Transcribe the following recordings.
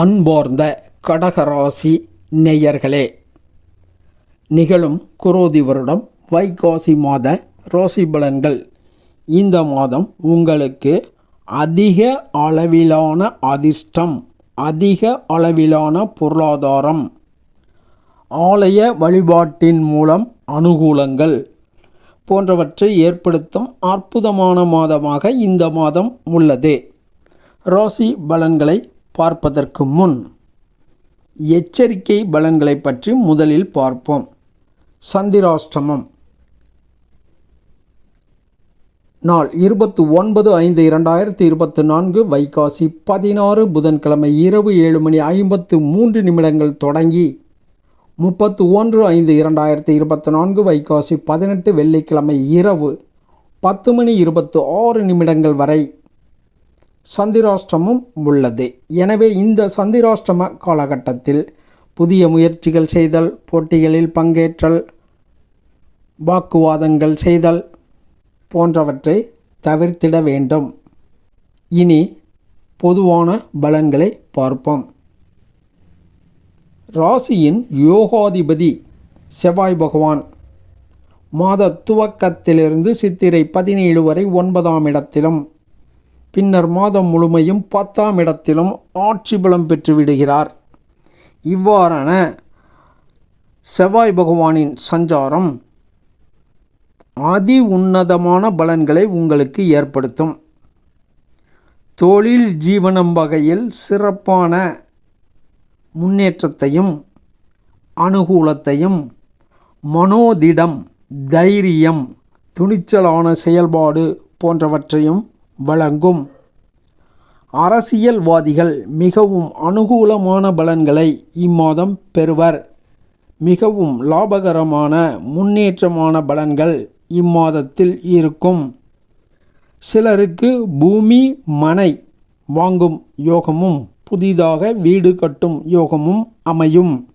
அன்பார்ந்த கடகராசி நேயர்களே. நிகழும் குரோதி வருடம் வைகாசி மாத ராசி பலன்கள். இந்த மாதம் உங்களுக்கு அதிக அளவிலான அதிர்ஷ்டம் அதிக அளவிலான பொருளாதாரம். ஆலய வழிபாட்டின் மூலம் அனுகூலங்கள் போன்றவற்றை ஏற்படுத்தும் அற்புதமான மாதமாக இந்த மாதம் உள்ளது. ராசி பலன்களை பார்ப்பதற்கு முன் எச்சரிக்கை பலன்களை பற்றி முதலில் பார்ப்போம். சந்திராஷ்டமம். நாள் இருபத்தி ஒன்பது ஐந்து இரண்டாயிரத்தி இருபத்தி நான்கு வைகாசி பதினாறு புதன்கிழமை இரவு ஏழு மணி ஐம்பத்து மூன்று நிமிடங்கள் தொடங்கி முப்பத்து ஒன்று ஐந்து இரண்டாயிரத்தி இருபத்தி நான்கு வைகாசி பதினெட்டு வெள்ளிக்கிழமை இரவு பத்து மணி இருபத்து ஆறு நிமிடங்கள் வரை சந்திராஷ்டமும் உள்ளது. எனவே இந்த சந்திராஷ்டம காலகட்டத்தில் புதிய முயற்சிகள் செய்தல் போட்டிகளில் பங்கேற்றல் வாக்குவாதங்கள் செய்தல் போன்றவற்றை தவிர்த்திட வேண்டும். இனி பொதுவான பலன்களை பார்ப்போம். ராசியின் யோகாதிபதி செவ்வாய் பகவான். மாத துவக்கத்திலிருந்து சித்திரை பதினேழு வரை ஒன்பதாம் இடத்திலும் பின்னர் மாதம் முழுமையும் பத்தாம் இடத்திலும் ஆட்சி பலம் பெற்று விடுகிறார். இவ்வாறான செவ்வாய் பகவானின் சஞ்சாரம் அதி உன்னதமான பலன்களை உங்களுக்கு ஏற்படுத்தும். தொழில் ஜீவனம் வகையில் சிறப்பான முன்னேற்றத்தையும் அனுகூலத்தையும் மனோதிடம் தைரியம் துணிச்சலான செயல்பாடு போன்றவற்றையும் வழங்கும். அரசியல்வாதிகள் மிகவும் அனுகூலமான பலன்களை இம்மாதம் பெறுவர். மிகவும் லாபகரமான முன்னேற்றமான பலன்கள் இம்மாதத்தில் இருக்கும். சிலருக்கு பூமி மனை வாங்கும் யோகமும் புதிதாக வீடு கட்டும் யோகமும் அமையும்.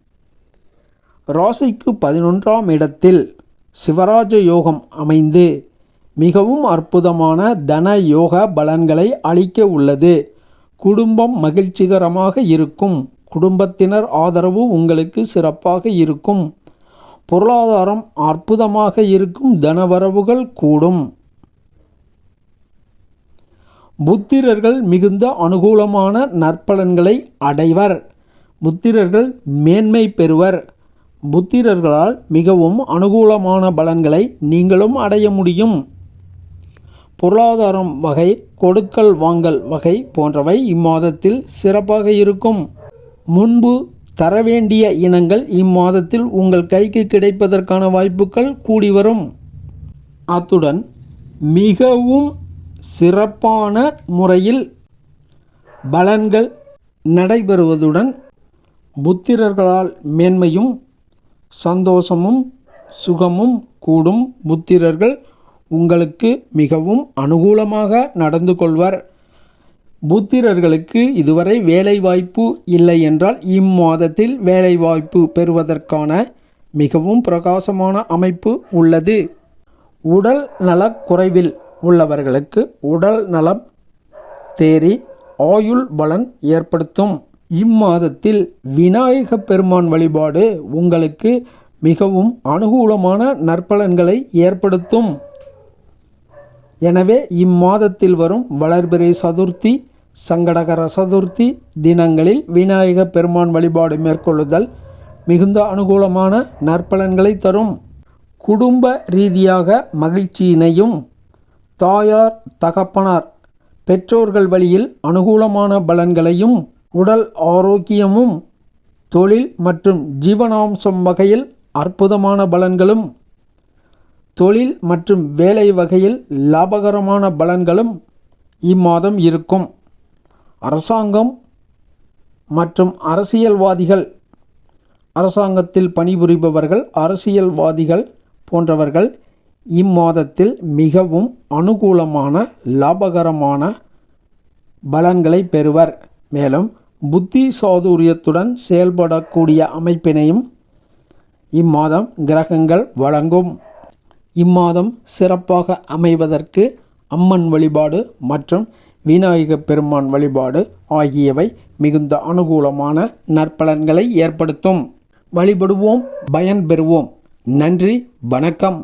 ராசிக்கு பதினொன்றாம் இடத்தில் சிவராஜ யோகம் அமைந்து மிகவும் அற்புதமான தன யோக பலன்களை அளிக்க உள்ளது. குடும்பம் மகிழ்ச்சிகரமாக இருக்கும். குடும்பத்தினர் ஆதரவு உங்களுக்கு சிறப்பாக இருக்கும். பொருளாதாரம் அற்புதமாக இருக்கும். தனவரவுகள் கூடும். புத்திரர்கள் மிகுந்த அனுகூலமான நற்பலன்களை அடைவர். புத்திரர்கள் மேன்மை பெறுவர். புத்திரர்களால் மிகவும் அனுகூலமான பலன்களை நீங்களும் அடைய முடியும். பொருளாதாரம் வகை கொடுக்கல் வாங்கல் வகை போன்றவை இம்மாதத்தில் சிறப்பாக இருக்கும். முன்பு தர வேண்டிய இனங்கள் இம்மாதத்தில் உங்கள் கைக்கு கிடைப்பதற்கான வாய்ப்புகள் கூடி வரும். அத்துடன் மிகவும் சிறப்பான முறையில் பலன்கள் நடைபெறுவதுடன் புத்திரர்களால் மேன்மையும் சந்தோஷமும் சுகமும் கூடும் புத்திரர்கள் உங்களுக்கு மிகவும் அனுகூலமாக நடந்து கொள்வர். புத்திரர்களுக்கு இதுவரை வேலைவாய்ப்பு இல்லை என்றால் இம்மாதத்தில் வேலைவாய்ப்பு பெறுவதற்கான மிகவும் பிரகாசமான அமைப்பு உள்ளது. உடல் நலக்குறைவில் உள்ளவர்களுக்கு உடல் நலம் தேறி ஆயுள் பலன் ஏற்படுத்தும். இம்மாதத்தில் விநாயக பெருமான் வழிபாடு உங்களுக்கு மிகவும் அனுகூலமான நற்பலன்களை ஏற்படுத்தும். எனவே இம்மாதத்தில் வரும் வளர்பிறை சதுர்த்தி சங்கடகர சதுர்த்தி தினங்களில் விநாயக பெருமான் வழிபாடு மேற்கொள்ளுதல் மிகுந்த அனுகூலமான நற்பலன்களை தரும். குடும்ப ரீதியாக மகிழ்ச்சியினையும் தாயார் தகப்பனார் பெற்றோர்கள் வழியில் அனுகூலமான பலன்களையும் உடல் ஆரோக்கியமும் தொழில் மற்றும் ஜீவனாம்சம் வகையில் அற்புதமான பலன்களும் தொழில் மற்றும் வேலை வகையில் லாபகரமான பலன்களும் இம்மாதம் இருக்கும். அரசாங்கம் மற்றும் அரசியல்வாதிகள் அரசாங்கத்தில் பணிபுரிபவர்கள் அரசியல்வாதிகள் போன்றவர்கள் இம்மாதத்தில் மிகவும் அனுகூலமான லாபகரமான பலன்களை பெறுவர். மேலும் புத்தி சாதுரியத்துடன் செயல்படக்கூடிய அமைப்பினையும் இம்மாதம் கிரகங்கள் வழங்கும். இம்மாதம் சிறப்பாக அமைவதற்கு அம்மன் வழிபாடு மற்றும் விநாயக பெருமான் வழிபாடு ஆகியவை மிகுந்த அனுகூலமான நற்பலன்களை ஏற்படுத்தும். வழிபடுவோம் பயன் பெறுவோம் நன்றி வணக்கம்.